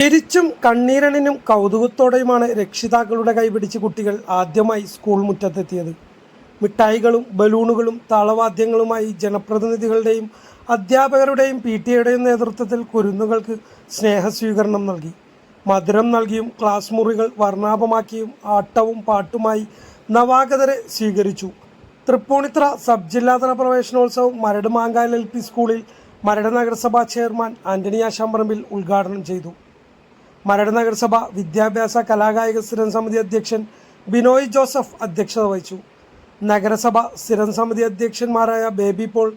ചിരിച്ചും കണ്ണീരണിനും കൗതുകത്തോടെയുമാണ് രക്ഷിതാക്കളുടെ കൈപിടിച്ച് കുട്ടികൾ ആദ്യമായി സ്കൂൾ മുറ്റത്തെത്തിയത്. മിഠായികളും ബലൂണുകളും താളവാദ്യങ്ങളുമായി ജനപ്രതിനിധികളുടെയും അധ്യാപകരുടെയും പി ടി എയുടെയും നേതൃത്വത്തിൽ കുരുന്നുകൾക്ക് സ്നേഹസ്വീകരണം നൽകി. മധുരം നൽകിയും ക്ലാസ് മുറികൾ വർണാഭമാക്കിയും ആട്ടവും പാട്ടുമായി നവാഗതരെ സ്വീകരിച്ചു. തൃപ്പൂണിത്ര സബ് ജില്ലാതല പ്രവേശനോത്സവം മരട് മാങ്കാൽ എൽ പി സ്കൂളിൽ മരട് നഗരസഭാ ചെയർമാൻ ആന്റണി ആശാമ്പറമ്പിൽ ഉദ്ഘാടനം ചെയ്തു. മരട് നഗരസഭ വിദ്യാഭ്യാസ കലാകായിക സ്ഥിരം സമിതി അധ്യക്ഷൻ ബിനോയ് ജോസഫ് അധ്യക്ഷത വഹിച്ചു. നഗരസഭ സ്ഥിരം സമിതി അധ്യക്ഷന്മാരായ Baby Paul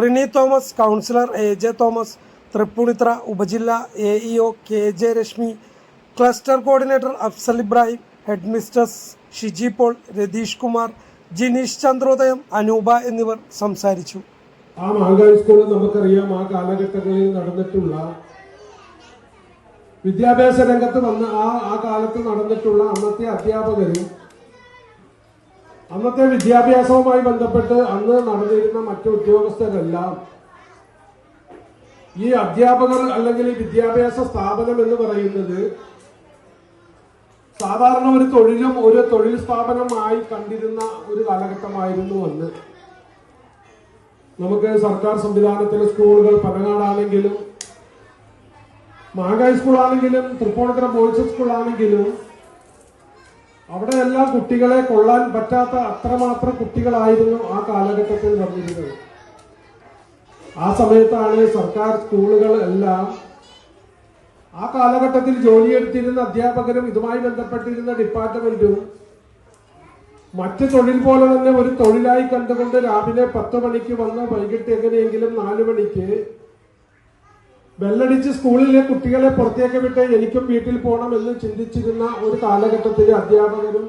Rini Thomas councillor A J Thomas Tripunithura ഉപജില്ല A E O K J Rashmi cluster coordinator Afsal Ibrahim head mistress Shiji Paul Ratheesh Kumar Jineesh Chandrodayam Anoopa എന്നിവർ സംസാരിച്ചു. ആ മഹാകാരി സ്കൂളിൽ നമുക്കറിയാം ആ കാലഘട്ടങ്ങളിൽ നടന്നിട്ടുള്ള വിദ്യാഭ്യാസ രംഗത്ത് വന്ന ആ ആ കാലത്ത് നടന്നിട്ടുള്ള അന്നത്തെ അധ്യാപകരും അന്നത്തെ വിദ്യാഭ്യാസവുമായി ബന്ധപ്പെട്ട് അന്ന് നടന്നിരുന്ന മറ്റു ഉദ്യോഗസ്ഥരെല്ലാം ഈ അധ്യാപകർ അല്ലെങ്കിൽ ഈ വിദ്യാഭ്യാസ സ്ഥാപനം എന്ന് പറയുന്നത് സാധാരണ ഒരു തൊഴിലും ഒരു തൊഴിൽ സ്ഥാപനമായി കണ്ടിരുന്ന ഒരു കാലഘട്ടമായിരുന്നു അന്ന്. നമുക്ക് സർക്കാർ സംവിധാനത്തിലെ സ്കൂളുകൾ പനങ്ങാടാണെങ്കിലും മാങ്കായി സ്കൂളാണെങ്കിലും തൃപ്പൂണിത്തുറ ബോയ്സ് സ്കൂളാണെങ്കിലും അവിടെ എല്ലാം കുട്ടികളെ കൊള്ളാൻ പറ്റാത്ത അത്രമാത്രം കുട്ടികളായിരുന്നു ആ കാലഘട്ടത്തിൽ വന്നിരുന്നത്. ആ സമയത്താണ് സർക്കാർ സ്കൂളുകൾ എല്ലാം ആ കാലഘട്ടത്തിൽ ജോലിയെടുത്തിരുന്ന അധ്യാപകരും ഇതുമായി ബന്ധപ്പെട്ടിരുന്ന ഡിപ്പാർട്ട്മെന്റും മറ്റ് തൊഴിൽ പോലെ തന്നെ ഒരു തൊഴിലായി കണ്ടുകൊണ്ട് രാവിലെ പത്ത് മണിക്ക് വന്ന് വൈകിട്ട് എങ്ങനെയെങ്കിലും നാലു മണിക്ക് ബെല്ലടിച്ച് സ്കൂളിലെ കുട്ടികളെ പുറത്തേക്ക് വിട്ട് എനിക്കും വീട്ടിൽ പോകണം എന്ന് ചിന്തിച്ചിരുന്ന ഒരു കാലഘട്ടത്തിലെ അധ്യാപകരും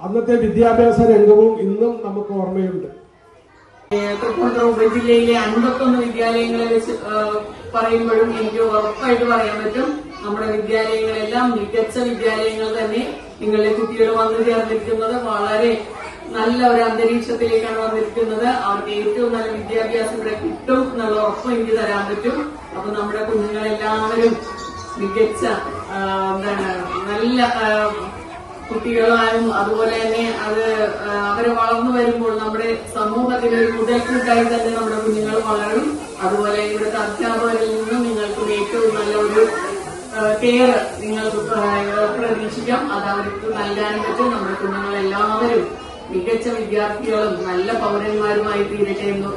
അന്നത്തെ വിദ്യാഭ്യാസ രംഗവും ഇന്നും നമുക്ക് ഓർമ്മയുണ്ട്. തൃപ്പൂണിത്തുറ ഉപജില്ലയിലെ അൻപത്തൊന്ന് വിദ്യാലയങ്ങളെ വെച്ച് പറയുമ്പോഴും എനിക്ക് ഉറപ്പായിട്ട് പറയാൻ പറ്റും. നമ്മുടെ വിദ്യാലയങ്ങളെല്ലാം മികച്ച വിദ്യാലയങ്ങൾ തന്നെ നിങ്ങളുടെ കുട്ടികൾ വന്നു ചേർന്നിരിക്കുന്നത് വളരെ നല്ല ഒരു അന്തരീക്ഷത്തിലേക്കാണ് വന്നിരിക്കുന്നത്. അവർക്ക് ഏറ്റവും നല്ല വിദ്യാഭ്യാസം ഇവിടെ കിട്ടും എന്നുള്ള ഉറപ്പ് എനിക്ക് തരാൻ പറ്റും. അപ്പൊ നമ്മുടെ കുഞ്ഞുങ്ങളെല്ലാവരും മികച്ച എന്താണ് നല്ല കുട്ടികളായും അതുപോലെ തന്നെ അത് അവർ വളർന്നു വരുമ്പോൾ നമ്മുടെ സമൂഹത്തിന് ഒരു മുതൽക്കൂട്ടായി തന്നെ നമ്മുടെ കുഞ്ഞുങ്ങൾ വളരും. അതുപോലെ ഇവിടുത്തെ അധ്യാപകരിൽ നിന്നും നിങ്ങൾക്ക് ഏറ്റവും നല്ല ഒരു കെയർ നിങ്ങൾക്ക് പ്രതീക്ഷിക്കാം. അത് അവർക്ക് നൽകാനും പറ്റും. നമ്മുടെ കുഞ്ഞുങ്ങളെല്ലാവരും മികച്ച വിദ്യാർത്ഥികളും നല്ല പൗരന്മാരുമായി തീരട്ടെ എന്ന്